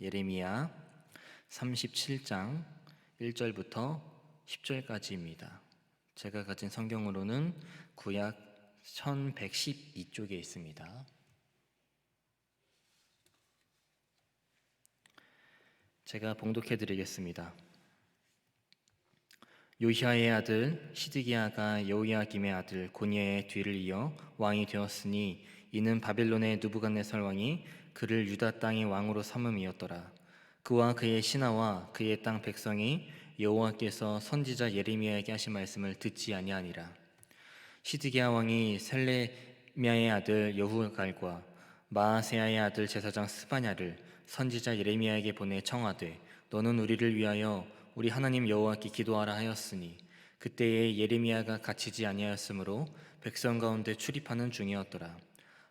예레미야 37장 1절부터 10절까지입니다. 제가 가진 성경으로는 구약 1112쪽에 있습니다. 제가 봉독해 드리겠습니다. 요시아의 아들 시드기야가 여호야김의 아들 고니의 뒤를 이어 왕이 되었으니 이는 바벨론의 누부갓네살 왕이 그를 유다 땅의 왕으로 삼음이었더라. 그와 그의 신하와 그의 땅 백성이 여호와께서 선지자 예레미야에게 하신 말씀을 듣지 아니하니라. 시드기야 왕이 셀레미야의 아들 여후갈과 마아세야의 아들 제사장 스바냐를 선지자 예레미야에게 보내 청하되 너는 우리를 위하여 우리 하나님 여호와께 기도하라 하였으니 그때에 예레미야가 갇히지 아니하였으므로 백성 가운데 출입하는 중이었더라.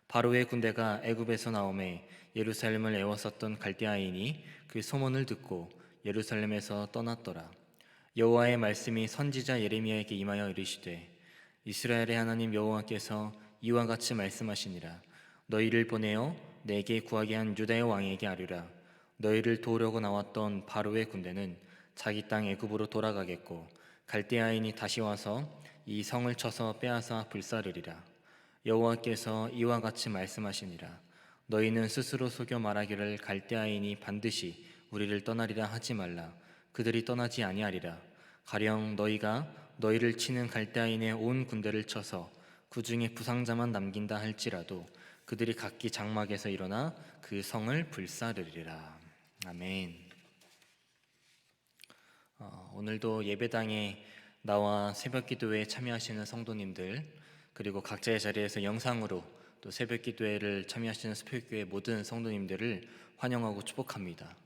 바로의 군대가 애굽에서 나오매 예루살렘을 애워쌌던 갈대아인이 그 소문을 듣고 예루살렘에서 떠났더라. 여호와의 말씀이 선지자 예레미야에게 임하여 이르시되 이스라엘의 하나님 여호와께서 이와 같이 말씀하시니라 너희를 보내어 내게 구하게 한 유다의 왕에게 아뢰라 너희를 도우려고 나왔던 바로의 군대는 자기 땅 애굽으로 돌아가겠고 갈대아인이 다시 와서 이 성을 쳐서 빼앗아 불사르리라. 여호와께서 이와 같이 말씀하시니라. 너희는 스스로 속여 말하기를 갈대아인이 반드시 우리를 떠나리라 하지 말라. 그들이 떠나지 아니하리라. 가령 너희가 너희를 치는 갈대아인의 온 군대를 쳐서 그 중에 부상자만 남긴다 할지라도 그들이 각기 장막에서 일어나 그 성을 불사르리라. 아멘. 어, 오늘도 예배당에 나와 새벽 기도회에 참여하시는 성도님들 그리고 각자의 자리에서 영상으로 또 새벽 기도회를 참여하시는 스표교회 모든 성도님들을 환영하고 축복합니다.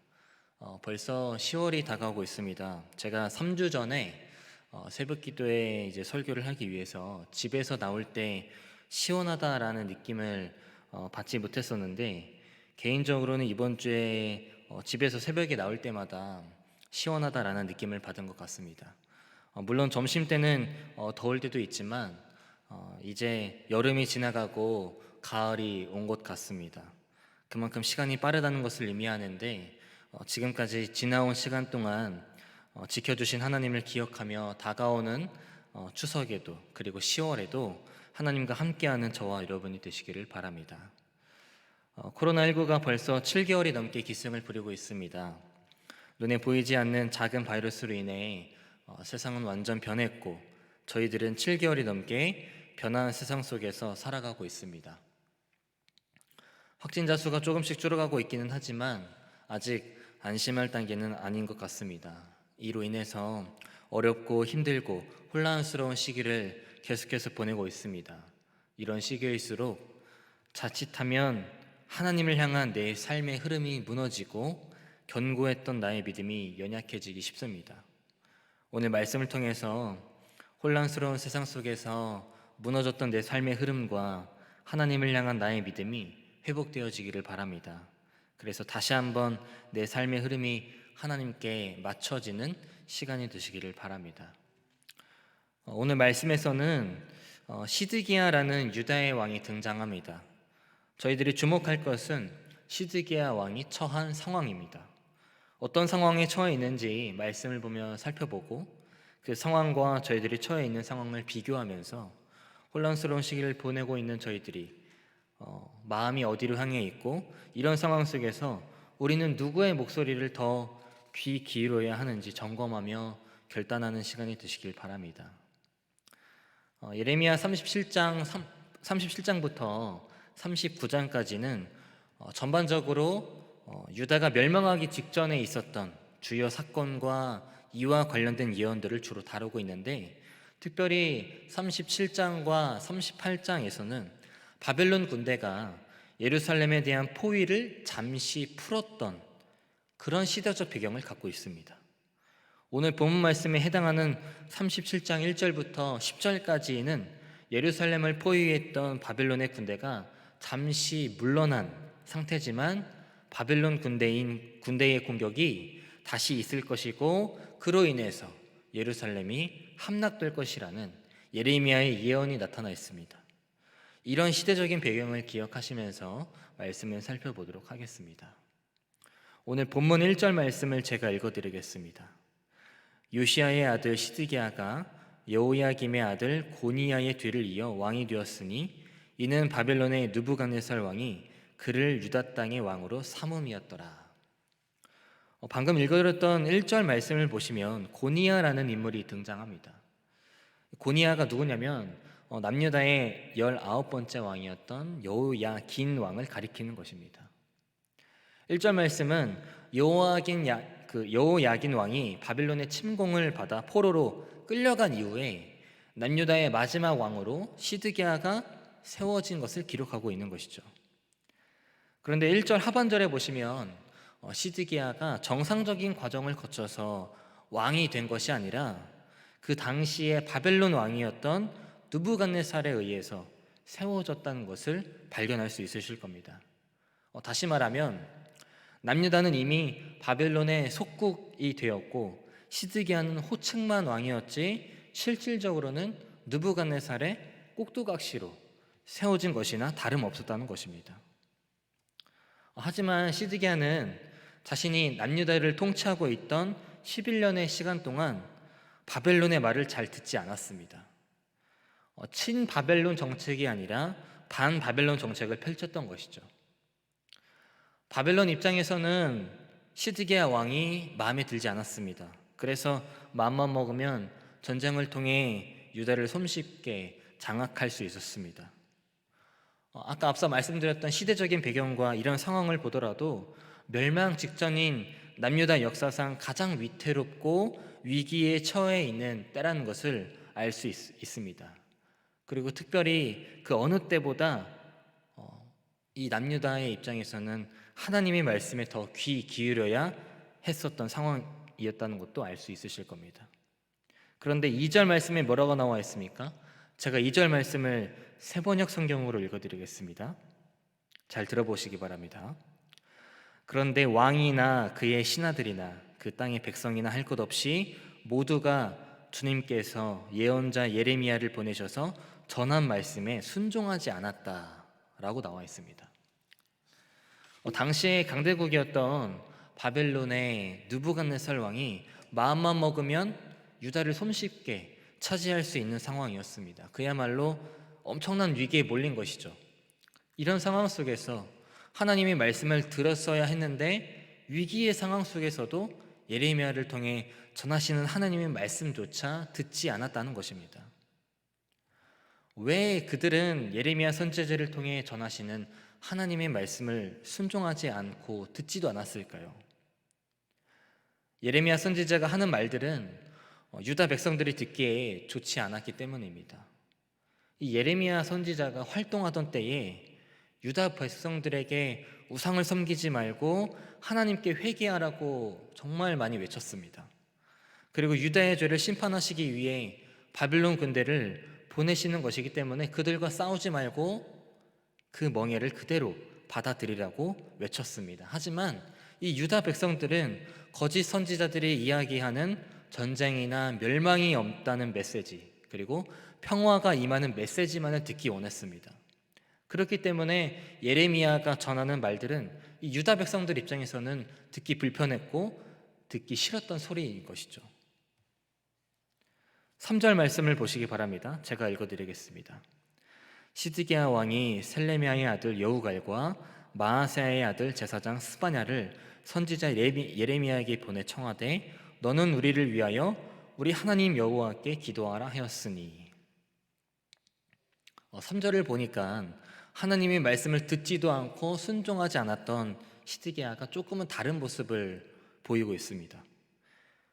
어, 벌써 10월이 다가오고 있습니다. 제가 3주 전에 어, 새벽 기도회 이제 설교를 하기 위해서 집에서 나올 때 시원하다라는 느낌을 어, 받지 못했었는데 개인적으로는 이번 주에 어, 집에서 새벽에 나올 때마다 시원하다라는 느낌을 받은 것 같습니다. 어, 물론 점심 때는 어, 더울 때도 있지만 어, 이제 여름이 지나가고 가을이 온 것 같습니다. 그만큼 시간이 빠르다는 것을 의미하는데 어, 지금까지 지나온 시간 동안 어, 지켜주신 하나님을 기억하며 다가오는 어, 추석에도 그리고 10월에도 하나님과 함께하는 저와 여러분이 되시기를 바랍니다. 어, 코로나19가 벌써 7개월이 넘게 기승을 부리고 있습니다. 눈에 보이지 않는 작은 바이러스로 인해 어, 세상은 완전 변했고 저희들은 7개월이 넘게 변화한 세상 속에서 살아가고 있습니다. 확진자 수가 조금씩 줄어가고 있기는 하지만 아직 안심할 단계는 아닌 것 같습니다. 이로 인해서 어렵고 힘들고 혼란스러운 시기를 계속해서 보내고 있습니다. 이런 시기일수록 자칫하면 하나님을 향한 내 삶의 흐름이 무너지고 견고했던 나의 믿음이 연약해지기 쉽습니다. 오늘 말씀을 통해서 혼란스러운 세상 속에서 무너졌던 내 삶의 흐름과 하나님을 향한 나의 믿음이 회복되어지기를 바랍니다. 그래서 다시 한번 내 삶의 흐름이 하나님께 맞춰지는 시간이 되시기를 바랍니다. 어, 오늘 말씀에서는 어, 시드기야라는 유다의 왕이 등장합니다. 저희들이 주목할 것은 시드기야 왕이 처한 상황입니다. 어떤 상황에 처해 있는지 말씀을 보며 살펴보고 그 상황과 저희들이 처해 있는 상황을 비교하면서 혼란스러운 시기를 보내고 있는 저희들이 어, 마음이 어디로 향해 있고 이런 상황 속에서 우리는 누구의 목소리를 더 귀 기울여야 하는지 점검하며 결단하는 시간이 되시길 바랍니다. 어, 예레미야 37장 3, 37장부터 39장까지는 어, 전반적으로 어, 유다가 멸망하기 직전에 있었던 주요 사건과 이와 관련된 예언들을 주로 다루고 있는데 특별히 37장과 38장에서는 바벨론 군대가 예루살렘에 대한 포위를 잠시 풀었던 그런 시대적 배경을 갖고 있습니다. 오늘 본문 말씀에 해당하는 37장 1절부터 10절까지는 예루살렘을 포위했던 바벨론의 군대가 잠시 물러난 상태지만 바벨론 군대인 군대의 공격이 다시 있을 것이고 그로 인해서 예루살렘이 함락될 것이라는 예레미야의 예언이 나타나 있습니다. 이런 시대적인 배경을 기억하시면서 말씀을 살펴보도록 하겠습니다. 오늘 본문 1절 말씀을 제가 읽어 드리겠습니다. 요시아의 아들 시드기야가 여호야김의 아들 고니야의 뒤를 이어 왕이 되었으니 이는 바벨론의 누부갓네살 왕이 그를 유다 땅의 왕으로 삼음이었더라. 어, 방금 읽어드렸던 1절 말씀을 보시면 고니야라는 인물이 등장합니다. 고니야가 누구냐면 어, 남유다의 19번째 왕이었던 여호야긴 왕을 가리키는 것입니다. 1절 말씀은 여호야긴 야, 그 여호야긴 왕이 바빌론의 침공을 받아 포로로 끌려간 이후에 남유다의 마지막 왕으로 시드기야가 세워진 것을 기록하고 있는 것이죠. 그런데 1절 하반절에 보시면 어, 시드기야가 정상적인 과정을 거쳐서 왕이 된 것이 아니라 그 당시에 바벨론 왕이었던 누부갓네살에 의해서 세워졌다는 것을 발견할 수 있으실 겁니다. 어, 다시 말하면 남유다는 이미 바벨론의 속국이 되었고 시드기야는 호칭만 왕이었지 실질적으로는 누부갓네살의 꼭두각시로 세워진 것이나 다름없었다는 것입니다. 어, 하지만 시드기야는 자신이 남유다를 통치하고 있던 11년의 시간 동안 바벨론의 말을 잘 듣지 않았습니다. 어, 친 바벨론 정책이 아니라 반 바벨론 정책을 펼쳤던 것이죠. 바벨론 입장에서는 시드기야 왕이 마음에 들지 않았습니다. 그래서 마음만 먹으면 전쟁을 통해 유다를 손쉽게 장악할 수 있었습니다. 어, 아까 앞서 말씀드렸던 시대적인 배경과 이런 상황을 보더라도 멸망 직전인 남유다 역사상 가장 위태롭고 위기에 처해 있는 때라는 것을 알 수 있습니다. 그리고 특별히 그 어느 때보다 어, 이 남유다의 입장에서는 하나님의 말씀에 더 귀 기울여야 했었던 상황이었다는 것도 알 수 있으실 겁니다. 그런데 2절 말씀에 뭐라고 나와 있습니까? 제가 2절 말씀을 세번역 성경으로 읽어드리겠습니다. 잘 들어보시기 바랍니다. 그런데 왕이나 그의 신하들이나 그 땅의 백성이나 할 것 없이 모두가 주님께서 예언자 예레미야를 보내셔서 전한 말씀에 순종하지 않았다라고 나와 있습니다. 어, 당시의 강대국이었던 바벨론의 누부갓네살 왕이 마음만 먹으면 유다를 손쉽게 차지할 수 있는 상황이었습니다. 그야말로 엄청난 위기에 몰린 것이죠. 이런 상황 속에서 하나님의 말씀을 들었어야 했는데 위기의 상황 속에서도 예레미야를 통해 전하시는 하나님의 말씀조차 듣지 않았다는 것입니다. 왜 그들은 예레미야 선지자를 통해 전하시는 하나님의 말씀을 순종하지 않고 듣지도 않았을까요? 예레미야 선지자가 하는 말들은 유다 백성들이 듣기에 좋지 않았기 때문입니다. 이 예레미야 선지자가 활동하던 때에 유다 백성들에게 우상을 섬기지 말고 하나님께 회개하라고 정말 많이 외쳤습니다. 그리고 유다의 죄를 심판하시기 위해 바빌론 군대를 보내시는 것이기 때문에 그들과 싸우지 말고 그 멍에를 그대로 받아들이라고 외쳤습니다. 하지만 이 유다 백성들은 거짓 선지자들이 이야기하는 전쟁이나 멸망이 없다는 메시지 그리고 평화가 임하는 메시지만을 듣기 원했습니다. 그렇기 때문에 예레미야가 전하는 말들은 이 유다 백성들 입장에서는 듣기 불편했고 듣기 싫었던 소리인 것이죠. 3절 말씀을 보시기 바랍니다. 제가 읽어 드리겠습니다. 시드기야 왕이 셀레미야의 아들 여우갈과 마아세야의 아들 제사장 스바냐를 선지자 예레미야에게 보내 청하되 너는 우리를 위하여 우리 하나님 여호와께 기도하라 하였으니 3절을 어, 보니까 하나님의 말씀을 듣지도 않고 순종하지 않았던 시드기야가 조금은 다른 모습을 보이고 있습니다.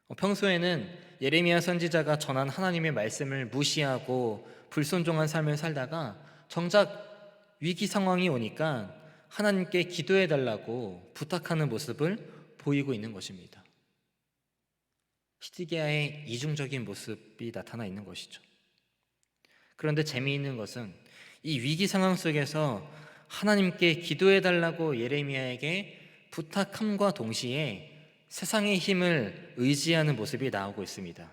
어, 평소에는 예레미야 선지자가 전한 하나님의 말씀을 무시하고 불순종한 삶을 살다가 정작 위기 상황이 오니까 하나님께 기도해 달라고 부탁하는 모습을 보이고 있는 것입니다. 시드기야의 이중적인 모습이 나타나 있는 것이죠. 그런데 재미있는 것은 이 위기 상황 속에서 하나님께 기도해 달라고 예레미야에게 부탁함과 동시에 세상의 힘을 의지하는 모습이 나오고 있습니다.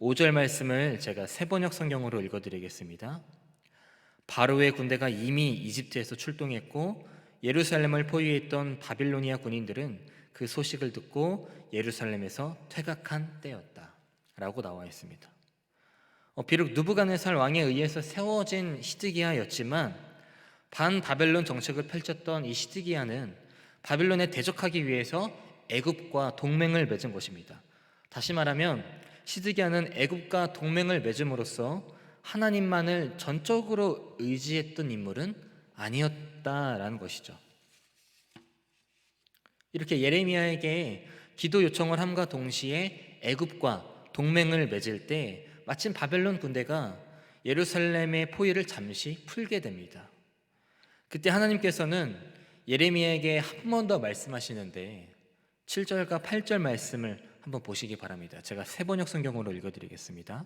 5절 말씀을 제가 세 번역 성경으로 읽어 드리겠습니다. 바로의 군대가 이미 이집트에서 출동했고 예루살렘을 포위했던 바빌로니아 군인들은 그 소식을 듣고 예루살렘에서 퇴각한 때였다 라고 나와 있습니다. 어, 비록 누부갓네살 왕에 의해서 세워진 시드기야였지만 반 바벨론 정책을 펼쳤던 이 시드기야는 바벨론에 대적하기 위해서 애굽과 동맹을 맺은 것입니다. 다시 말하면 시드기야는 애굽과 동맹을 맺음으로써 하나님만을 전적으로 의지했던 인물은 아니었다라는 것이죠. 이렇게 예레미야에게 기도 요청을 함과 동시에 애굽과 동맹을 맺을 때 마침 바벨론 군대가 예루살렘의 포위를 잠시 풀게 됩니다. 그때 하나님께서는 예레미야에게 한 번 더 말씀하시는데 7절과 8절 말씀을 한번 보시기 바랍니다. 제가 세 번역 성경으로 읽어 드리겠습니다.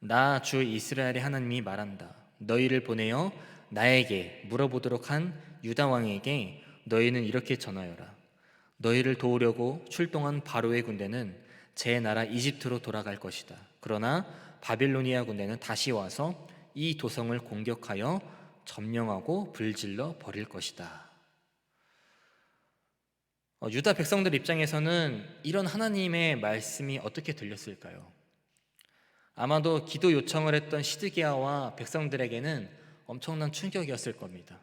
나 주 이스라엘의 하나님이 말한다. 너희를 보내어 나에게 물어보도록 한 유다 왕에게 너희는 이렇게 전하여라. 너희를 도우려고 출동한 바로의 군대는 제 나라 이집트로 돌아갈 것이다. 그러나 바빌로니아 군대는 다시 와서 이 도성을 공격하여 점령하고 불질러 버릴 것이다. 어, 유다 백성들 입장에서는 이런 하나님의 말씀이 어떻게 들렸을까요? 아마도 기도 요청을 했던 시드기야와 백성들에게는 엄청난 충격이었을 겁니다.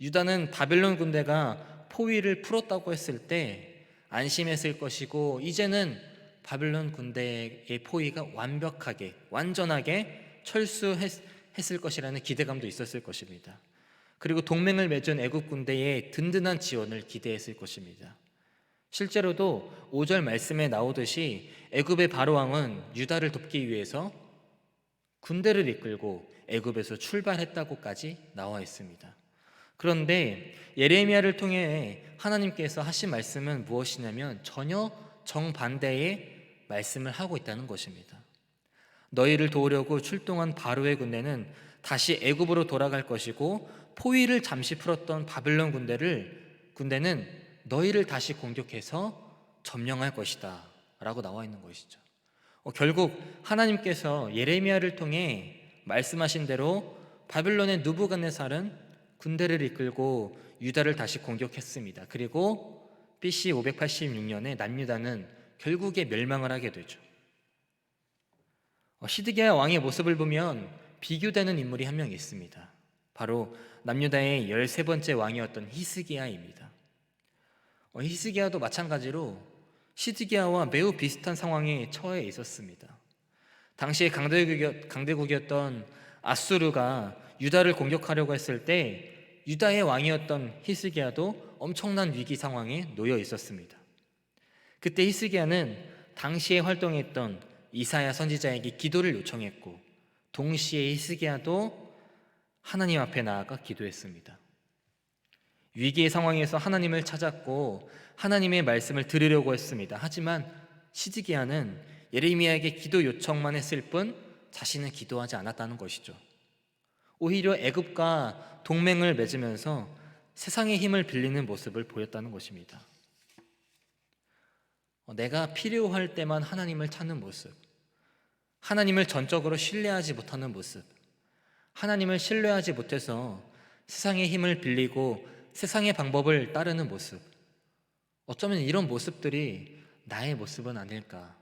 유다는 바벨론 군대가 포위를 풀었다고 했을 때 안심했을 것이고 이제는 바벨론 군대의 포위가 완벽하게 완전하게 철수했을 것이라는 기대감도 있었을 것입니다. 그리고 동맹을 맺은 애국 군대의 든든한 지원을 기대했을 것입니다. 실제로도 5절 말씀에 나오듯이 애굽의 바로 왕은 유다를 돕기 위해서 군대를 이끌고 애굽에서 출발했다고까지 나와 있습니다. 그런데 예레미야를 통해 하나님께서 하신 말씀은 무엇이냐면 전혀 정반대의 말씀을 하고 있다는 것입니다. 너희를 도우려고 출동한 바로의 군대는 다시 애굽으로 돌아갈 것이고 포위를 잠시 풀었던 바벨론 군대를 군대는 너희를 다시 공격해서 점령할 것이다라고 나와 있는 것이죠. 어, 결국 하나님께서 예레미야를 통해 말씀하신 대로 바벨론의 누부갓네살은 군대를 이끌고 유다를 다시 공격했습니다. 그리고 BC 586년에 남유다는 결국에 멸망을 하게 되죠. 어, 시드기야 왕의 모습을 보면 비교되는 인물이 한 명 있습니다. 바로 남유다의 13번째 왕이었던 히스기야입니다. 어, 히스기야도 마찬가지로 시드기야와 매우 비슷한 상황에 처해 있었습니다. 당시에 강대국이었, 강대국이었던 아수르가 유다를 공격하려고 했을 때 유다의 왕이었던 히스기야도 엄청난 위기 상황에 놓여 있었습니다. 그때 히스기야는 당시에 활동했던 이사야 선지자에게 기도를 요청했고 동시에 히스기야도 하나님 앞에 나아가 기도했습니다. 위기의 상황에서 하나님을 찾았고 하나님의 말씀을 들으려고 했습니다. 하지만 시드기야는 예레미야에게 기도 요청만 했을 뿐 자신은 기도하지 않았다는 것이죠. 오히려 애굽과 동맹을 맺으면서 세상의 힘을 빌리는 모습을 보였다는 것입니다. 어, 내가 필요할 때만 하나님을 찾는 모습, 하나님을 전적으로 신뢰하지 못하는 모습, 하나님을 신뢰하지 못해서 세상의 힘을 빌리고 세상의 방법을 따르는 모습, 어쩌면 이런 모습들이 나의 모습은 아닐까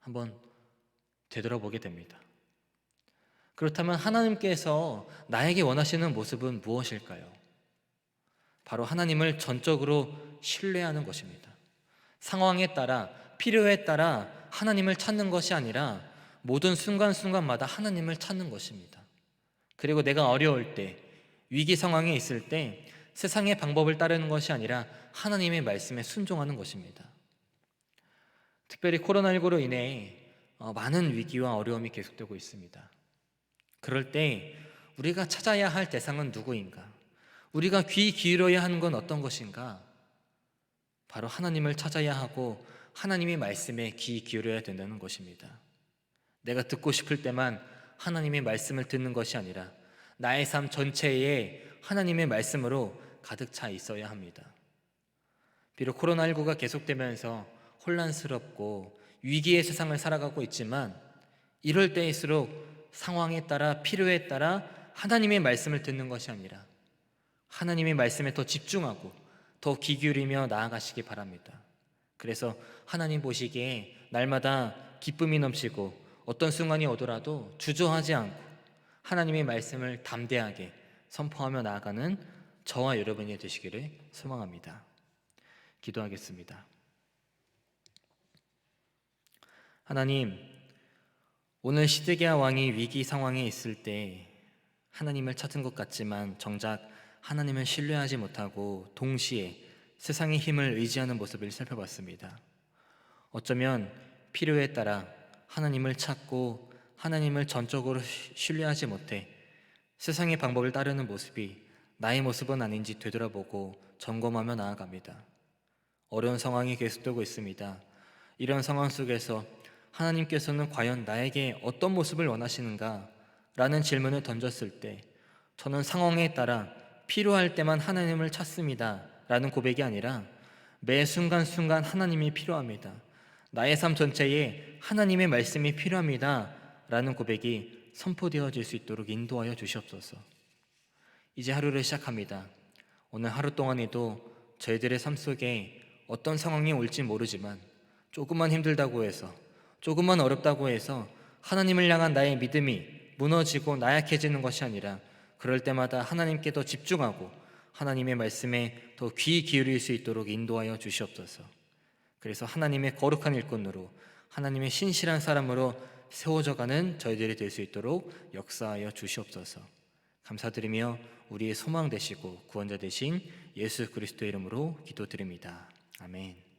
한번 되돌아보게 됩니다. 그렇다면 하나님께서 나에게 원하시는 모습은 무엇일까요? 바로 하나님을 전적으로 신뢰하는 것입니다. 상황에 따라, 필요에 따라 하나님을 찾는 것이 아니라 모든 순간순간마다 하나님을 찾는 것입니다. 그리고 내가 어려울 때, 위기 상황에 있을 때 세상의 방법을 따르는 것이 아니라 하나님의 말씀에 순종하는 것입니다. 특별히 코로나19로 인해 어, 많은 위기와 어려움이 계속되고 있습니다. 그럴 때 우리가 찾아야 할 대상은 누구인가? 우리가 귀 기울여야 하는 건 어떤 것인가? 바로 하나님을 찾아야 하고 하나님의 말씀에 귀 기울여야 된다는 것입니다. 내가 듣고 싶을 때만 하나님의 말씀을 듣는 것이 아니라 나의 삶 전체에 하나님의 말씀으로 가득 차 있어야 합니다. 비록 코로나19가 계속되면서 혼란스럽고 위기의 세상을 살아가고 있지만 이럴 때일수록 상황에 따라 필요에 따라 하나님의 말씀을 듣는 것이 아니라 하나님의 말씀에 더 집중하고 더 귀 기울이며 나아가시기 바랍니다. 그래서 하나님 보시기에 날마다 기쁨이 넘치고 어떤 순간이 오더라도 주저하지 않고 하나님의 말씀을 담대하게 선포하며 나아가는 저와 여러분이 되시기를 소망합니다. 기도하겠습니다. 하나님, 오늘 시드기야 왕이 위기 상황에 있을 때 하나님을 찾은 것 같지만 정작 하나님을 신뢰하지 못하고 동시에 세상의 힘을 의지하는 모습을 살펴봤습니다. 어쩌면 필요에 따라 하나님을 찾고 하나님을 전적으로 시- 신뢰하지 못해 세상의 방법을 따르는 모습이 나의 모습은 아닌지 되돌아보고 점검하며 나아갑니다. 어려운 상황이 계속되고 있습니다. 이런 상황 속에서 하나님께서는 과연 나에게 어떤 모습을 원하시는가? 라는 질문을 던졌을 때 저는 상황에 따라 필요할 때만 하나님을 찾습니다. 라는 고백이 아니라 매 순간순간 하나님이 필요합니다. 나의 삶 전체에 하나님의 말씀이 필요합니다. 라는 고백이 선포되어질 수 있도록 인도하여 주시옵소서. 이제 하루를 시작합니다. 오늘 하루 동안에도 저희들의 삶 속에 어떤 상황이 올지 모르지만 조금만 힘들다고 해서 조금만 어렵다고 해서 하나님을 향한 나의 믿음이 무너지고 나약해지는 것이 아니라 그럴 때마다 하나님께 더 집중하고 하나님의 말씀에 더 귀 기울일 수 있도록 인도하여 주시옵소서. 그래서 하나님의 거룩한 일꾼으로 하나님의 신실한 사람으로 세워져가는 저희들이 될 수 있도록 역사하여 주시옵소서. 감사드리며 우리의 소망 되시고 구원자 되신 예수 그리스도의 이름으로 기도드립니다. 아멘.